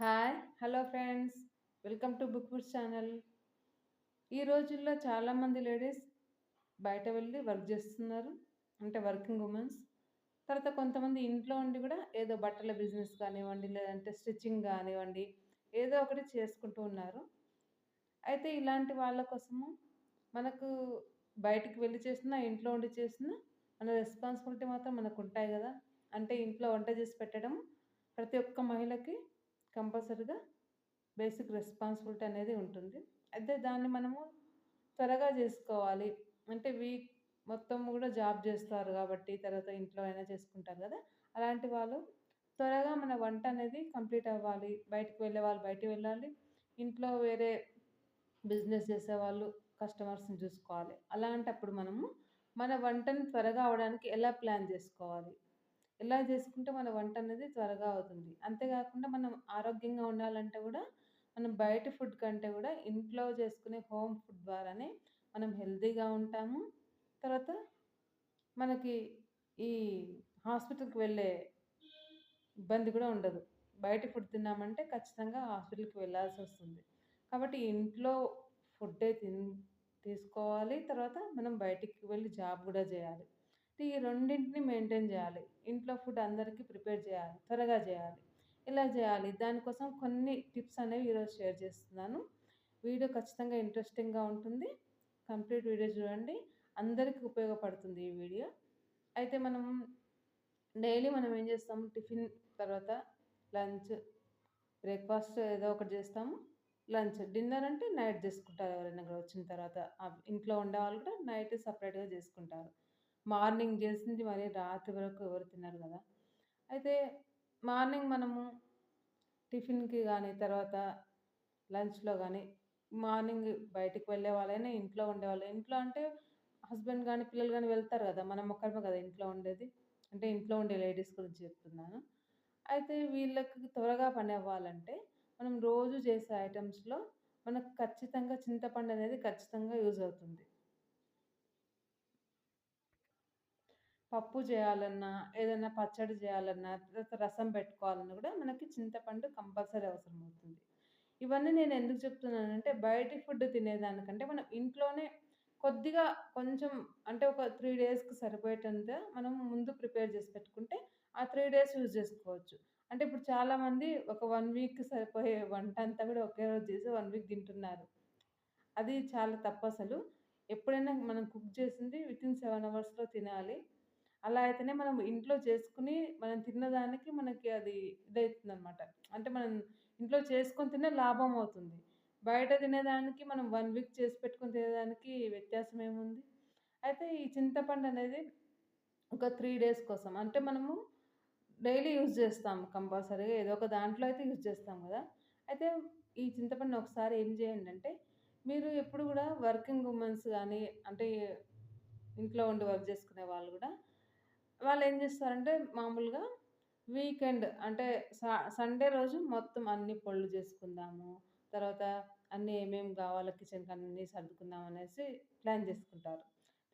Hi hello friends. Welcome to book foods channel. ఈ రోజుల్లో చాలామంది లేడీస్ బయట వెళ్ళి వర్క్ చేస్తున్నారు. అంటే వర్కింగ్ ఉమెన్స్. తర్వాత కొంతమంది ఇంట్లో ఉండి కూడా ఏదో బట్టల బిజినెస్ కానివ్వండి లేదంటే స్టిచ్చింగ్ కానివ్వండి ఏదో ఒకటి చేసుకుంటూ ఉన్నారు. అయితే ఇలాంటి వాళ్ళ కోసము మనకు బయటికి వెళ్ళి చేసినా ఇంట్లో ఉండి చేసినా మన రెస్పాన్సిబిలిటీ మాత్రం మనకు ఉంటాయి కదా. అంటే ఇంట్లో వంట చేసి పెట్టడం ప్రతి ఒక్క మహిళకి కంపల్సరీగా బేసిక్ రెస్పాన్సిబిలిటీ అనేది ఉంటుంది. అయితే దాన్ని మనము త్వరగా చేసుకోవాలి. అంటే వీక్ మొత్తం కూడా జాబ్ చేస్తారు కాబట్టి తర్వాత ఇంట్లో అయినా చేసుకుంటారు కదా. అలాంటి వాళ్ళు త్వరగా మన వంట అనేది కంప్లీట్ అవ్వాలి. బయటకు వెళ్ళే వాళ్ళు బయటికి వెళ్ళాలి. ఇంట్లో వేరే బిజినెస్ చేసేవాళ్ళు కస్టమర్స్ని చూసుకోవాలి. అలాంటప్పుడు మనము మన వంటని త్వరగా అవడానికి ఎలా ప్లాన్ చేసుకోవాలి? ఎలా చేసుకుంటే మన వంట అనేది త్వరగా అవుతుంది. అంతేకాకుండా మనం ఆరోగ్యంగా ఉండాలంటే కూడా మనం బయట ఫుడ్ కంటే కూడా ఇంట్లో చేసుకునే హోమ్ ఫుడ్ ద్వారానే మనం హెల్తీగా ఉంటాము. తర్వాత మనకి ఈ హాస్పిటల్కి వెళ్ళే ఇబ్బంది కూడా ఉండదు. బయట ఫుడ్ తిన్నామంటే ఖచ్చితంగా హాస్పిటల్కి వెళ్ళాల్సి వస్తుంది కాబట్టి ఇంట్లో ఫుడ్డే తిన్ తీసుకోవాలి. తర్వాత మనం బయటికి వెళ్ళి జాబ్ కూడా చేయాలి ఈ రెండింటిని మెయింటైన్ చేయాలి. ఇంట్లో ఫుడ్ అందరికీ ప్రిపేర్ చేయాలి త్వరగా చేయాలి. ఇలా చేయాలి? దానికోసం కొన్ని టిప్స్ అనేవి ఈరోజు షేర్ చేస్తున్నాను. వీడియో ఖచ్చితంగా ఇంట్రెస్టింగ్గా ఉంటుంది. కంప్లీట్ వీడియో చూడండి. అందరికీ ఉపయోగపడుతుంది ఈ వీడియో. అయితే మనం డైలీ మనం ఏం చేస్తాము టిఫిన్ తర్వాత లంచ్ బ్రేక్ఫాస్ట్ ఏదో ఒకటి చేస్తాము. లంచ్ డిన్నర్ అంటే నైట్ చేసుకుంటారు ఎవరైనా కూడా వచ్చిన తర్వాత. ఇంట్లో ఉండే వాళ్ళు కూడా నైట్ సపరేట్గా చేసుకుంటారు. మార్నింగ్ చేసింది మరి రాత్రి వరకు ఎవరు తిన్నారు కదా. అయితే మార్నింగ్ మనము టిఫిన్కి కానీ తర్వాత లంచ్లో కానీ మార్నింగ్ బయటికి వెళ్ళే వాళ్ళైనా ఇంట్లో ఉండేవాళ్ళు ఇంట్లో అంటే హస్బెండ్ కానీ పిల్లలు కానీ వెళ్తారు కదా. మనం ఒక్కరమే కదా ఇంట్లో ఉండేది. అంటే ఇంట్లో ఉండే లేడీస్ గురించి చెప్తున్నాను. అయితే వీళ్ళకి త్వరగా పని అవ్వాలంటే మనం రోజు చేసే ఐటమ్స్లో మనకు ఖచ్చితంగా చింతపండు అనేది ఖచ్చితంగా యూజ్ అవుతుంది. పప్పు చేయాలన్నా ఏదైనా పచ్చడి చేయాలన్నా తర్వాత రసం పెట్టుకోవాలన్నా కూడా మనకి చింతపండు కంపల్సరీ అవసరం అవుతుంది ఇవన్నీ నేను ఎందుకు చెప్తున్నానంటే బయటి ఫుడ్ తినేదానికంటే మనం ఇంట్లోనే కొద్దిగా కొంచెం అంటే ఒక త్రీ డేస్కి సరిపోయేటంత మనం ముందు ప్రిపేర్ చేసి పెట్టుకుంటే ఆ త్రీ డేస్ యూజ్ చేసుకోవచ్చు. అంటే ఇప్పుడు చాలామంది ఒక వన్ వీక్ సరిపోయే వంట అంతా కూడా ఒకే రోజు చేసి వన్ వీక్ తింటున్నారు. అది చాలా తప్పు అసలు ఎప్పుడైనా మనం కుక్ చేసింది వితిన్ సెవెన్ అవర్స్లో తినాలి. అలా అయితేనే మనం ఇంట్లో చేసుకుని మనం తిన్నదానికి మనకి అది ఇదవుతుంది అనమాట అంటే మనం ఇంట్లో చేసుకొని తినే లాభం అవుతుంది. బయట తినేదానికి మనం వన్ వీక్ చేసి పెట్టుకొని తినేదానికి వ్యత్యాసం ఏముంది? అయితే ఈ చింతపండు అనేది ఒక త్రీ డేస్ కోసం అంటే మనము డైలీ యూజ్ చేస్తాం కంపల్సరీగా. ఏదో ఒక దాంట్లో అయితే యూజ్ చేస్తాం కదా. అయితే ఈ చింతపండు ఒకసారి ఏం చేయండి అంటే మీరు ఎప్పుడు కూడా వర్కింగ్ ఉమెన్స్ కానీ అంటే ఇంట్లో ఉండి వర్క్ చేసుకునే వాళ్ళు కూడా వాళ్ళు ఏం చేస్తారంటే మామూలుగా వీకెండ్ అంటే సండే రోజు మొత్తం అన్ని పళ్ళు చేసుకుందాము తర్వాత అన్నీ ఏమేమి కావాలో కిచెన్కి అన్నీ సర్దుకుందాం అనేసి ప్లాన్ చేసుకుంటారు.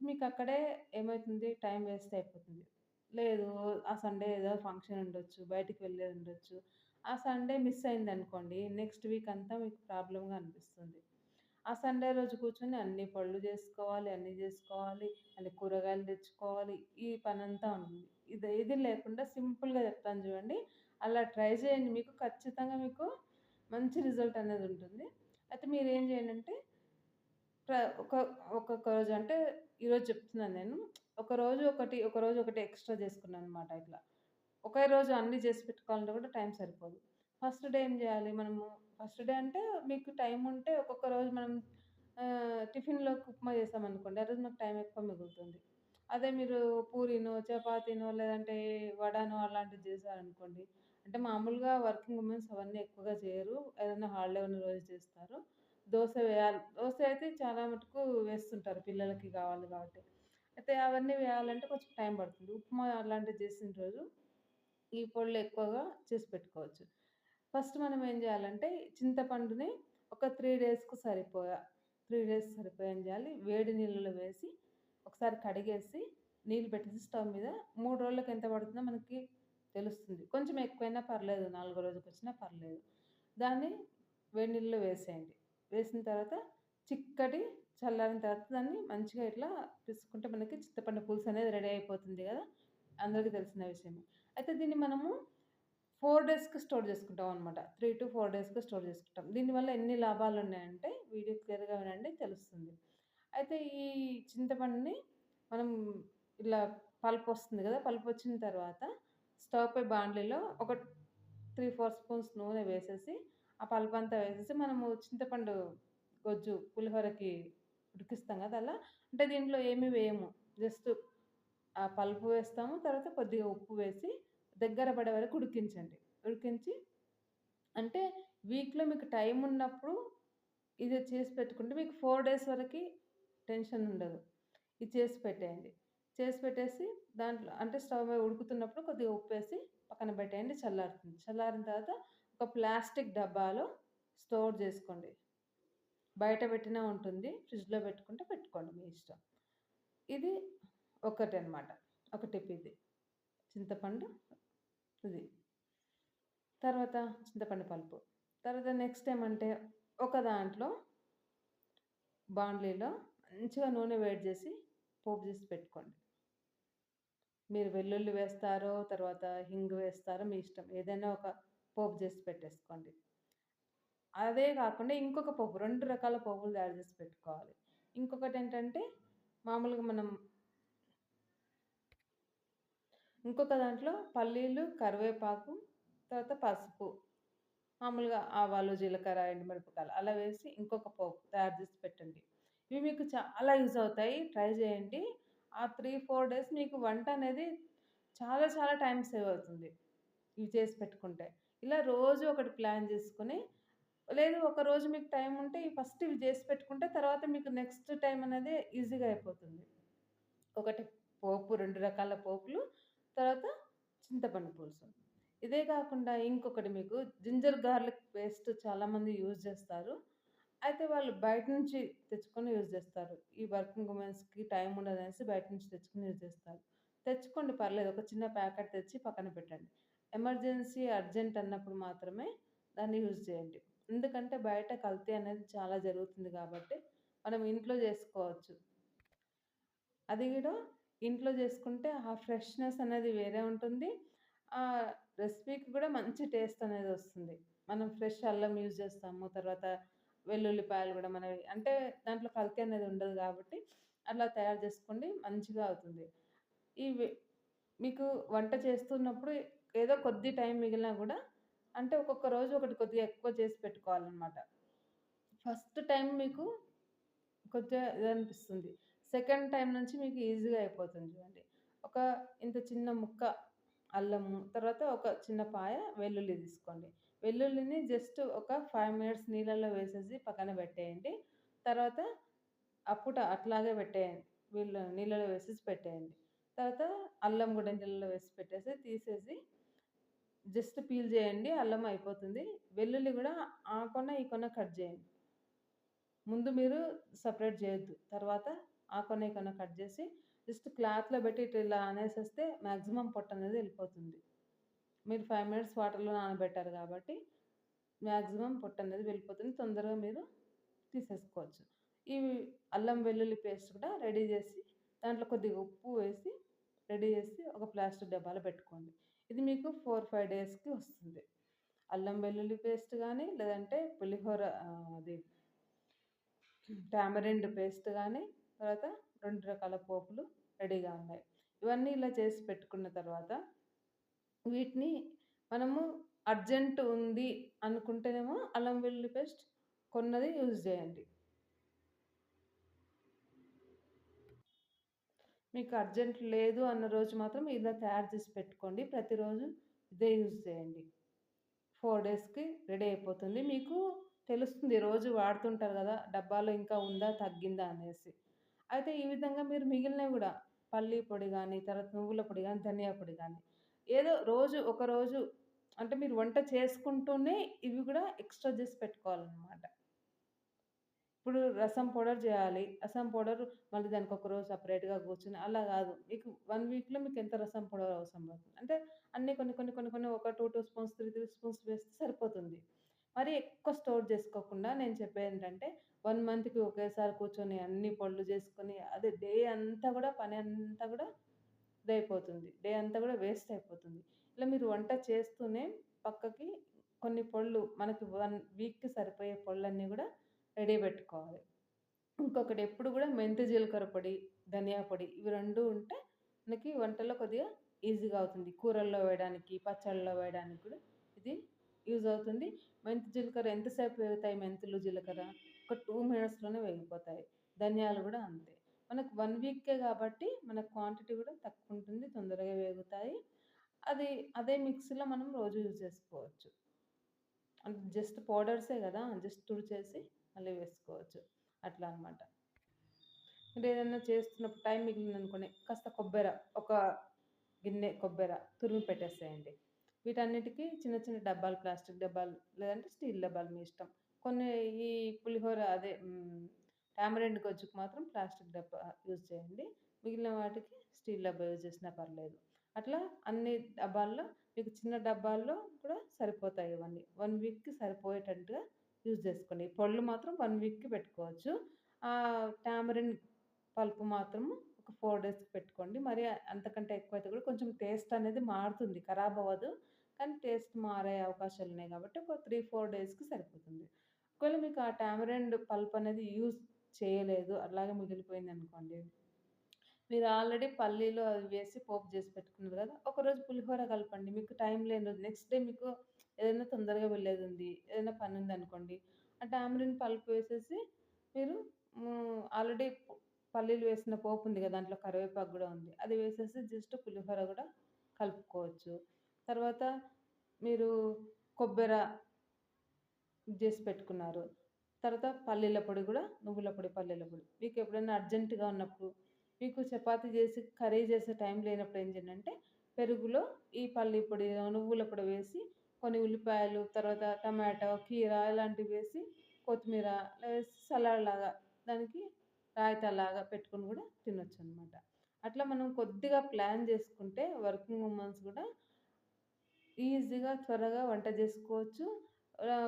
మీకు అక్కడే ఏమవుతుంది టైం వేస్ట్ అయిపోతుంది. లేదు ఆ సండే ఏదో ఫంక్షన్ ఉండొచ్చు బయటికి వెళ్ళేది ఉండొచ్చు. ఆ సండే మిస్ అయింది అనుకోండి నెక్స్ట్ వీక్ అంతా మీకు ప్రాబ్లమ్గా అనిపిస్తుంది. ఆ సండే రోజు కూర్చొని అన్ని పళ్ళు చేసుకోవాలి అన్నీ చేసుకోవాలి అన్ని కూరగాయలు తెచ్చుకోవాలి ఈ పని అంతా ఉంటుంది ఇది ఇది లేకుండా సింపుల్గా చెప్తాను చూడండి. అలా ట్రై చేయండి మీకు. ఖచ్చితంగా మీకు మంచి రిజల్ట్ అనేది ఉంటుంది. అయితే మీరు ఏం చేయండి అంటే ఒక ఒక్కొక్క రోజు అంటే ఈరోజు చెప్తున్నాను నేను. ఒక రోజు ఒకటి ఒక రోజు ఒకటి ఎక్స్ట్రా చేసుకున్నాను అనమాట ఇట్లా. ఒకే రోజు అన్నీ చేసి పెట్టుకోవాలంటే కూడా టైం సరిపోదు. ఫస్ట్ డే ఏం చేయాలి? మనము ఫస్ట్ డే అంటే మీకు టైం ఉంటే ఒక్కొక్క రోజు మనం టిఫిన్లోకి ఉప్మా చేసామనుకోండి ఆ రోజు మాకు టైం ఎక్కువ మిగులుతుంది. అదే మీరు పూరీనో చపాతీనో లేదంటే వడనో అలాంటివి చేశారనుకోండి అంటే మామూలుగా వర్కింగ్ ఉమెన్స్ అవన్నీ ఎక్కువగా చేయరు ఏదైనా హాలిడే ఉన్న రోజు చేస్తారు. దోశ వేయాలి దోశ అయితే చాలా మటుకు వేస్తుంటారు పిల్లలకి కావాలి కాబట్టి. అయితే అవన్నీ వేయాలంటే కొంచెం టైం పడుతుంది. ఉప్మా అలాంటివి చేసిన రోజు ఈ పొళ్ళు ఎక్కువగా చేసి పెట్టుకోవచ్చు. ఫస్ట్ మనం ఏం చేయాలంటే చింతపండుని ఒక త్రీ డేస్కు సరిపోయా త్రీ డేస్ సరిపోయా ఏం చేయాలి. వేడి నీళ్ళలో వేసి ఒకసారి కడిగేసి నీళ్ళు పెట్టేసి స్టవ్ మీద మూడు రోజులకు ఎంత పడుతుందో మనకి తెలుస్తుంది. కొంచెం ఎక్కువైనా పర్లేదు నాలుగో రోజుకి వచ్చినా పర్లేదు. దాన్ని వేడి నీళ్ళలో వేసేయండి. వేసిన తర్వాత చిక్కటి చల్లారిన తర్వాత దాన్ని మంచిగా ఇట్లా తీసుకుంటే మనకి చింతపండు పులుసు అనేది రెడీ అయిపోతుంది కదా. అందరికీ తెలిసిన విషయమే. అయితే దీన్ని మనము ఫోర్ డేస్కి స్టోర్ చేసుకుంటాం అనమాట త్రీ టు ఫోర్ డేస్కి స్టోర్ చేసుకుంటాం. దీనివల్ల ఎన్ని లాభాలు ఉన్నాయంటే వీడియో క్లియర్గా వినండి తెలుస్తుంది. అయితే ఈ చింతపండుని మనం ఇలా పల్పు వస్తుంది కదా పల్పు వచ్చిన తర్వాత స్టవ్ పై బాండ్లీలో ఒక త్రీ ఫోర్ స్పూన్స్ నూనె వేసేసి ఆ పల్పు అంతా వేసేసి మనము చింతపండు గొజ్జు పులిహోరకి ఉడికిస్తాం కదా అలా. అంటే దీంట్లో ఏమీ వేయము. జస్ట్ ఆ పల్పు వేస్తాము తర్వాత కొద్దిగా ఉప్పు వేసి దగ్గర పడే వరకు ఉడికించండి. ఉడికించి అంటే వీక్లో మీకు టైం ఉన్నప్పుడు ఇది చేసి పెట్టుకుంటే మీకు ఫోర్ డేస్ వరకు టెన్షన్ ఉండదు. ఇది చేసి పెట్టేయండి. చేసి పెట్టేసి దాంట్లో అంటే స్టవ్ మీద ఉడుకుతున్నప్పుడు కొద్దిగా ఉప్పు వేసి పక్కన పెట్టేయండి చల్లారుతుంది. చల్లారిన తర్వాత ఒక ప్లాస్టిక్ డబ్బాలో స్టోర్ చేసుకోండి. బయట పెట్టినా ఉంటుంది ఫ్రిడ్జ్లో పెట్టుకుంటే పెట్టుకోండి మీ ఇష్టం. ఇది ఒకటి అనమాట ఒక టిప్ ఇది. చింతపండు ఇది తర్వాత చింతపండు పలుపు. తర్వాత నెక్స్ట్ ఏమంటే ఒక దాంట్లో బాండ్లీలో మంచిగా నూనె వేడి చేసి పోపు చేసి పెట్టుకోండి. మీరు వెల్లుల్లి వేస్తారో తర్వాత హింగు వేస్తారో మీ ఇష్టం. ఏదైనా ఒక పోపు చేసి పెట్టేసుకోండి. అదే కాకుండా ఇంకొక పోపు రెండు రకాల పోపులు తయారు చేసి పెట్టుకోవాలి. ఇంకొకటి ఏంటంటే మామూలుగా మనం ఇంకొక దాంట్లో పల్లీలు కరివేపాకు తర్వాత పసుపు. మామూలుగా ఆవాలు జీలకర్ర ఎండుమిరపకాయలు అలా వేసి ఇంకొక పోపు తయారు చేసి పెట్టండి. ఇవి మీకు చాలా యూజ్ అవుతాయి. ట్రై చేయండి. ఆ త్రీ ఫోర్ డేస్ మీకు వంట అనేది చాలా చాలా టైం సేవ్ అవుతుంది. ఇవి చేసి పెట్టుకుంటే. ఇలా రోజు ఒకటి ప్లాన్ చేసుకుని లేదు ఒక రోజు మీకు టైం ఉంటే ఈ ఫస్ట్ ఇవి చేసి పెట్టుకుంటే తర్వాత మీకు నెక్స్ట్ టైం అనేది ఈజీగా అయిపోతుంది. ఒకటి పోపు రెండు రకాల పోపులు తర్వాత చింతపండు పులుసు. ఇదే కాకుండా ఇంకొకటి మీకు జింజర్ గార్లిక్ పేస్ట్ చాలామంది యూజ్ చేస్తారు. అయితే వాళ్ళు బయట నుంచి తెచ్చుకొని యూజ్ చేస్తారు. ఈ వర్కింగ్ ఉమెన్స్కి టైం ఉండదు అనేసి బయట నుంచి తెచ్చుకొని యూజ్ చేస్తారు. తెచ్చుకోండి పర్లేదు ఒక చిన్న ప్యాకెట్ తెచ్చి పక్కన పెట్టండి. ఎమర్జెన్సీ అర్జెంట్ అన్నప్పుడు మాత్రమే దాన్ని యూజ్ చేయండి. ఎందుకంటే బయట కల్తీ అనేది చాలా జరుగుతుంది కాబట్టి మనం ఇంట్లో చేసుకోవచ్చు. అది కూడా ఇంట్లో చేసుకుంటే ఆ ఫ్రెష్నెస్ అనేది వేరే ఉంటుంది. ఆ రెసిపీకి కూడా మంచి టేస్ట్ అనేది వస్తుంది. మనం ఫ్రెష్ అల్లం యూజ్ చేస్తాము తర్వాత వెల్లుల్లిపాయలు కూడా మనవి అంటే దాంట్లో కల్తీ అనేది ఉండదు కాబట్టి అలా తయారు చేసుకోండి మంచిగా అవుతుంది. ఈ మీకు వంట చేస్తున్నప్పుడు ఏదో కొద్ది టైం మిగిలినా కూడా అంటే ఒక్కొక్క రోజు ఒకటి కొద్దిగా ఎక్కువ చేసి పెట్టుకోవాలన్నమాట. ఫస్ట్ టైం మీకు కొద్దిగా ఇది అనిపిస్తుంది సెకండ్ టైం నుంచి మీకు ఈజీగా అయిపోతుంది చూడండి. ఒక ఇంత చిన్న ముక్క అల్లము తర్వాత ఒక చిన్న పాయ వెల్లుల్లి తీసుకోండి. వెల్లుల్లిని జస్ట్ ఒక ఫైవ్ మినిట్స్ నీళ్ళల్లో వేసేసి పక్కన పెట్టేయండి. తర్వాత అప్పుట అట్లాగే పెట్టేయండి. వీళ్ళు నీళ్ళలో వేసేసి పెట్టేయండి. తర్వాత అల్లం కూడా నీళ్ళలో వేసి పెట్టేసి తీసేసి జస్ట్ పీల్ చేయండి అల్లం అయిపోతుంది. వెల్లుల్లి కూడా ఆ కొన ఈ కొన కట్ చేయండి. ముందు మీరు సపరేట్ చేయొద్దు. తర్వాత ఆ కొన కట్ చేసి జస్ట్ క్లాత్లో పెట్టి ఇట్లా ఇలా అనేసేస్తే మ్యాక్సిమం పొట్టు అనేది వెళ్ళిపోతుంది. మీరు ఫైవ్ మినిట్స్ వాటర్లో నానబెట్టారు కాబట్టి మ్యాక్సిమం పొట్టు అనేది వెళ్ళిపోతుంది. తొందరగా మీరు తీసేసుకోవచ్చు. ఈ అల్లం వెల్లుల్లి పేస్ట్ కూడా రెడీ చేసి దాంట్లో కొద్దిగా ఉప్పు వేసి రెడీ చేసి ఒక ప్లాస్టిక్ డబ్బాలో పెట్టుకోండి. ఇది మీకు ఫోర్ ఫైవ్ డేస్కి వస్తుంది. అల్లం వెల్లుల్లి పేస్ట్ కానీ లేదంటే పులిహోర అది టామరిండ్ పేస్ట్ కానీ తర్వాత రెండు రకాల పోపులు రెడీగా ఉన్నాయి. ఇవన్నీ ఇలా చేసి పెట్టుకున్న తర్వాత వీటిని మనము అర్జెంట్ ఉంది అనుకుంటేనేమో అల్లం వెల్లుల్లి పేస్ట్ కొన్నది యూజ్ చేయండి. మీకు అర్జెంట్ లేదు అన్న రోజు మాత్రం ఇలా తయారు చేసి పెట్టుకోండి. ప్రతిరోజు ఇదే యూజ్ చేయండి. ఫోర్ డేస్కి రెడీ అయిపోతుంది. మీకు తెలుస్తుంది రోజు వాడుతుంటారు కదా డబ్బాలో ఇంకా ఉందా తగ్గిందా అనేసి. అయితే ఈ విధంగా మీరు మిగిలినవి కూడా పల్లి పొడి కానీ తర్వాత నువ్వుల పొడి కానీ ధనియా పొడి కానీ ఏదో రోజు ఒక రోజు అంటే మీరు వంట చేసుకుంటూనే ఇవి కూడా ఎక్స్ట్రా చేసి పెట్టుకోవాలన్నమాట. ఇప్పుడు రసం పౌడర్ చేయాలి రసం పౌడర్ మళ్ళీ దానికి ఒక రోజు సపరేట్గా కూర్చుని అలా కాదు. మీకు వన్ వీక్లో మీకు ఎంత రసం పౌడర్ అవసరం పడుతుంది? అంటే అన్నీ కొన్ని కొన్ని కొన్ని కొన్ని ఒక two two spoons three three spoons వేస్తే సరిపోతుంది. మరి ఎక్కువ స్టోర్ చేసుకోకుండా నేను చెప్పేదేంటంటే 1 మంత్‌కి ఒకేసారి కూర్చొని అన్ని పనులు చేసుకొని అదే డే అంతా కూడా పని అంతా కూడా ఇది అయిపోతుంది డే అంతా కూడా వేస్ట్ అయిపోతుంది. ఇలా మీరు వంట చేస్తూనే పక్కకి కొన్ని పళ్ళు మనకి వన్ వీక్‌కి సరిపోయే పళ్ళన్నీ కూడా రెడీ పెట్టుకోవాలి ఇంకొకటి ఎప్పుడు కూడా మెంతి జీలకర్ర పొడి, ధనియా పొడి ఇవి రెండు ఉంటే మనకి వంటల్లో కొద్దిగా ఈజీగా అవుతుంది. కూరల్లో వేయడానికి, పచ్చళ్ళలో వేయడానికి కూడా ఇది యూజ్ అవుతుంది. మెంతి జీలకర్ర ఎంతసేపు వేగుతాయి మెంతులు, జీలకర్ర ఒక టూ మినిట్స్‌లోనే వేగిపోతాయి. ధనియాలు కూడా అంతే. మనకు వన్ వీకే కాబట్టి మనకు క్వాంటిటీ గూడా తక్కువుంటుంది. తొందరగా వేగుతాయి. అది అదే మిక్సీలో మనం రోజు యూజ్ చేసుకోవచ్చు. అంటే జస్ట్ పౌడర్సే కదా జస్ట్ తుడిచేసి మళ్ళీ వేసుకోవచ్చు. అట్లా అనమాట ఏదైనా చేస్తున్నప్పుడు టైం మిగిలిందనుకోండి కాస్త కొబ్బెర ఒక గిన్నె కొబ్బెర తురిమి పెట్టేసేయండి. వీటన్నిటికీ చిన్న చిన్న డబ్బాలు ప్లాస్టిక్ డబ్బాలు లేదంటే స్టీల్ డబ్బాలు మీ ఇష్టం. కొన్ని ఈ పులిహోర అదే టామరెండ్ గొజ్జుకు మాత్రం ప్లాస్టిక్ డబ్బా యూజ్ చేయండి. మిగిలిన వాటికి స్టీల్ డబ్బా యూజ్ చేసినా పర్లేదు. అట్లా అన్ని డబ్బాల్లో మీకు చిన్న డబ్బాల్లో కూడా సరిపోతాయి ఇవన్నీ. వన్ వీక్‌కి సరిపోయేటట్టుగా యూజ్ చేసుకోండి. పళ్ళు మాత్రం వన్ వీక్‌కి పెట్టుకోవచ్చు. ఆ టామరిన్ పల్ప్ మాత్రం ఒక ఫోర్ డేస్‌కి పెట్టుకోండి. మరి అంతకంటే ఎక్కువ అయితే కూడా కొంచెం టేస్ట్ అనేది మారుతుంది. ఖరాబ్ అవ్వదు. కానీ టేస్ట్ మారే అవకాశాలు ఉన్నాయి కాబట్టి ఒక 3, 4 డేస్‌కి సరిపోతుంది. ఒకవేళ మీకు ఆ టామరెండ్ పల్ప్ అనేది యూజ్ చేయలేదు. అలాగే మిగిలిపోయింది అనుకోండి మీరు ఆల్రెడీ పల్లీలో అవి వేసి పోపు చేసి పెట్టుకున్నారు కదా ఒకరోజు పులిహోర కలపండి. మీకు టైం లేని రోజు నెక్స్ట్ డే మీకు ఏదైనా తొందరగా వెళ్ళేది ఉంది ఏదైనా పని ఉంది అనుకోండి ఆ టామరిన్ పల్ప్ వేసేసి మీరు ఆల్రెడీ పల్లీలు వేసిన పోపు ఉంది కదా దాంట్లో కరివేపాకు కూడా ఉంది. అది వేసేసి జస్ట్ పులిహోర కూడా కలుపుకోవచ్చు. తర్వాత మీరు కొబ్బెర చేసి పెట్టుకున్నారు. తర్వాత పల్లీల పొడి కూడా నువ్వుల పొడి, పల్లీల పొడి. మీకు ఎప్పుడైనా అర్జెంట్‌గా ఉన్నప్పుడు మీకు చపాతి చేసి కర్రీ చేసే టైం లేనప్పుడు ఏం చేయాలంటే పెరుగులో ఈ పల్లీ పొడి, నువ్వుల పొడి వేసి కొన్ని ఉల్లిపాయలు, తర్వాత టమాటో, కీర ఇలాంటివి వేసి కొత్తిమీర వేసి సలాడ్ లాగా దానికి రాయితాలాగా పెట్టుకొని తినొచ్చు తినొచ్చనమాట. అట్లా మనం కొద్దిగా ప్లాన్ చేసుకుంటే వర్కింగ్ ఉమెన్స్ కూడా ఈజీగా త్వరగా వంట చేసుకోవచ్చు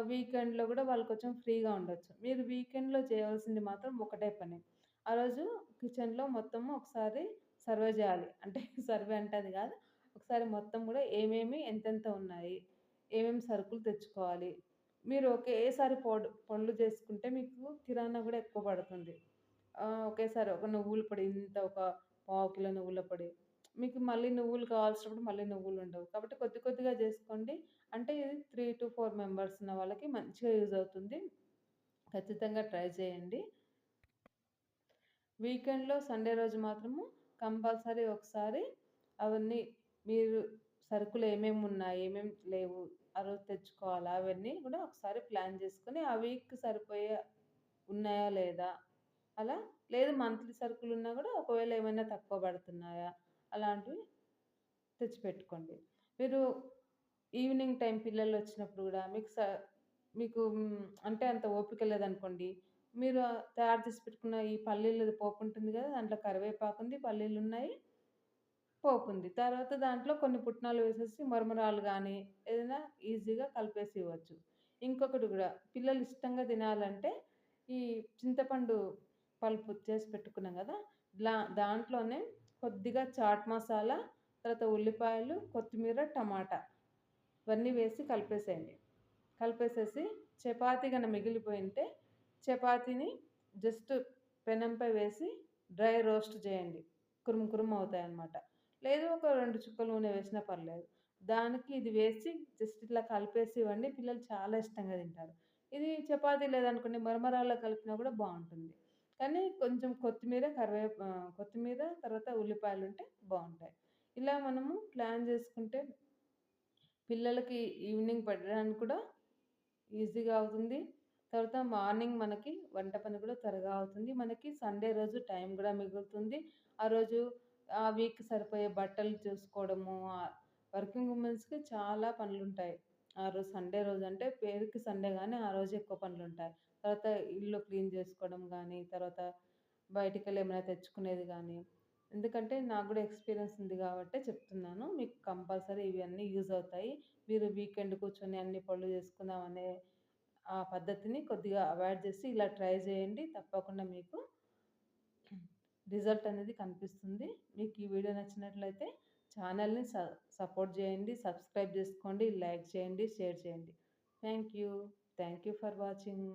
వీకెండ్‌లో కూడా వాళ్ళు కొంచెం ఫ్రీగా ఉండొచ్చు. మీరు వీకెండ్‌లో చేయాల్సింది మాత్రం ఒకటే పని. ఆ రోజు కిచెన్‌లో మొత్తము ఒకసారి సర్వే చేయాలి అంటే సర్వే అంటే అది కాదు ఒకసారి మొత్తం కూడా ఏమేమి ఎంతెంత ఉన్నాయి? ఏమేమి సరుకులు తెచ్చుకోవాలి? మీరు ఒకేసారి పొడు పనులు చేసుకుంటే మీకు కిరాణా కూడా ఎక్కువ పడుతుంది. ఒకేసారి ఒక నువ్వుల పొడి ఇంత ఒక పావు కిలో నువ్వుల పొడి. మీకు మళ్ళీ నువ్వులు కావాల్సినప్పుడు మళ్ళీ నువ్వులు ఉండవు కాబట్టి కొద్ది కొద్దిగా చేసుకోండి అంటే ఇది 3-4 మెంబర్స్ ఉన్న వాళ్ళకి మంచిగా యూజ్ అవుతుంది. ఖచ్చితంగా ట్రై చేయండి. వీకెండ్‌లో సండే రోజు మాత్రము కంపల్సరీ ఒకసారి అవన్నీ మీరు సరుకులు ఏమేమి ఉన్నాయి ఏమేమి లేవు? ఆ రోజు తెచ్చుకోవాలా? అవన్నీ కూడా ఒకసారి ప్లాన్ చేసుకొని ఆ వీక్ సరిపోయే ఉన్నాయా? లేదా? అలా లేదు మంత్లీ సరుకులు ఉన్నా కూడా ఒకవేళ ఏమైనా తక్కువ పడుతున్నాయా? అలాంటివి తెచ్చిపెట్టుకోండి. మీరు ఈవినింగ్ టైం పిల్లలు వచ్చినప్పుడు కూడా మీకు స మీకు అంటే అంత ఓపిక లేదనుకోండి. మీరు తయారు చేసి పెట్టుకున్న ఈ పల్లీలు పోపు ఉంటుంది కదా దాంట్లో కరివేపాకు ఉంది పల్లీలు ఉన్నాయి పోపుంది. తర్వాత దాంట్లో కొన్ని పుట్నాలు వేసేసి మరమరాలు కానీ ఏదైనా ఈజీగా కలిపేసి ఇవ్వచ్చు. ఇంకొకటి కూడా పిల్లలు ఇష్టంగా తినాలంటే ఈ చింతపండు పల్పు చేసి పెట్టుకున్నాం కదా లా దాంట్లోనే కొద్దిగా చాట్ మసాలా, తర్వాత ఉల్లిపాయలు, కొత్తిమీర, టమాటా ఇవన్నీ వేసి కలిపేసేయండి. కలిపేసేసి చపాతీ కన్నా మిగిలిపోయింటే చపాతీని జస్ట్ పెనంపై వేసి డ్రై రోస్ట్ చేయండి. కురుము కురుము అవుతాయన్నమాట. లేదు ఒక రెండు చుక్కలు నూనె వేసినా పర్లేదు. దానికి ఇది వేసి జస్ట్ ఇట్లా కలిపేసి ఇవ్వండి. పిల్లలు చాలా ఇష్టంగా తింటారు. ఇది చపాతీ లేదనుకోండి మరమరాల్లో కలిపినా కూడా బాగుంటుంది కానీ కొంచెం కొత్తిమీర, కరివేప కొత్తిమీర తర్వాత ఉల్లిపాయలు ఉంటే బాగుంటాయి ఇలా మనము ప్లాన్ చేసుకుంటే పిల్లలకి ఈవినింగ్ పెట్టడానికి కూడా ఈజీగా అవుతుంది. తర్వాత మార్నింగ్ మనకి వంట పని కూడా త్వరగా అవుతుంది. మనకి సండే రోజు టైం కూడా మిగులుతుంది. ఆ రోజు ఆ వీక్ సరిపోయే బట్టలు చూసుకోవడము వర్కింగ్ ఉమెన్స్‌కి చాలా పనులుంటాయి. ఆ రోజు సండే రోజు అంటే పేరుకి సండే కానీ ఆ రోజు ఎక్కువ పనులు ఉంటాయి తర్వాత ఇల్లు క్లీన్ చేసుకోవడం కానీ తర్వాత బయటికెళ్ళి ఏమైనా తెచ్చుకునేది కానీ ఎందుకంటే నాకు కూడా ఎక్స్‌పీరియన్స్ ఉంది కాబట్టి చెప్తున్నాను. మీకు కంపల్సరీ ఇవన్నీ యూజ్ అవుతాయి. మీరు వీకెండ్ కూర్చొని అన్ని పనులు చేసుకుందామనే ఆ పద్ధతిని కొద్దిగా అవాయిడ్ చేసి ఇలా ట్రై చేయండి. తప్పకుండా మీకు రిజల్ట్ అనేది కనిపిస్తుంది. మీకు ఈ వీడియో నచ్చినట్లయితే ఛానల్ని స సపోర్ట్ చేయండి. సబ్స్క్రైబ్ చేసుకోండి. లైక్ చేయండి. షేర్ చేయండి. Thank you. Thank you for watching.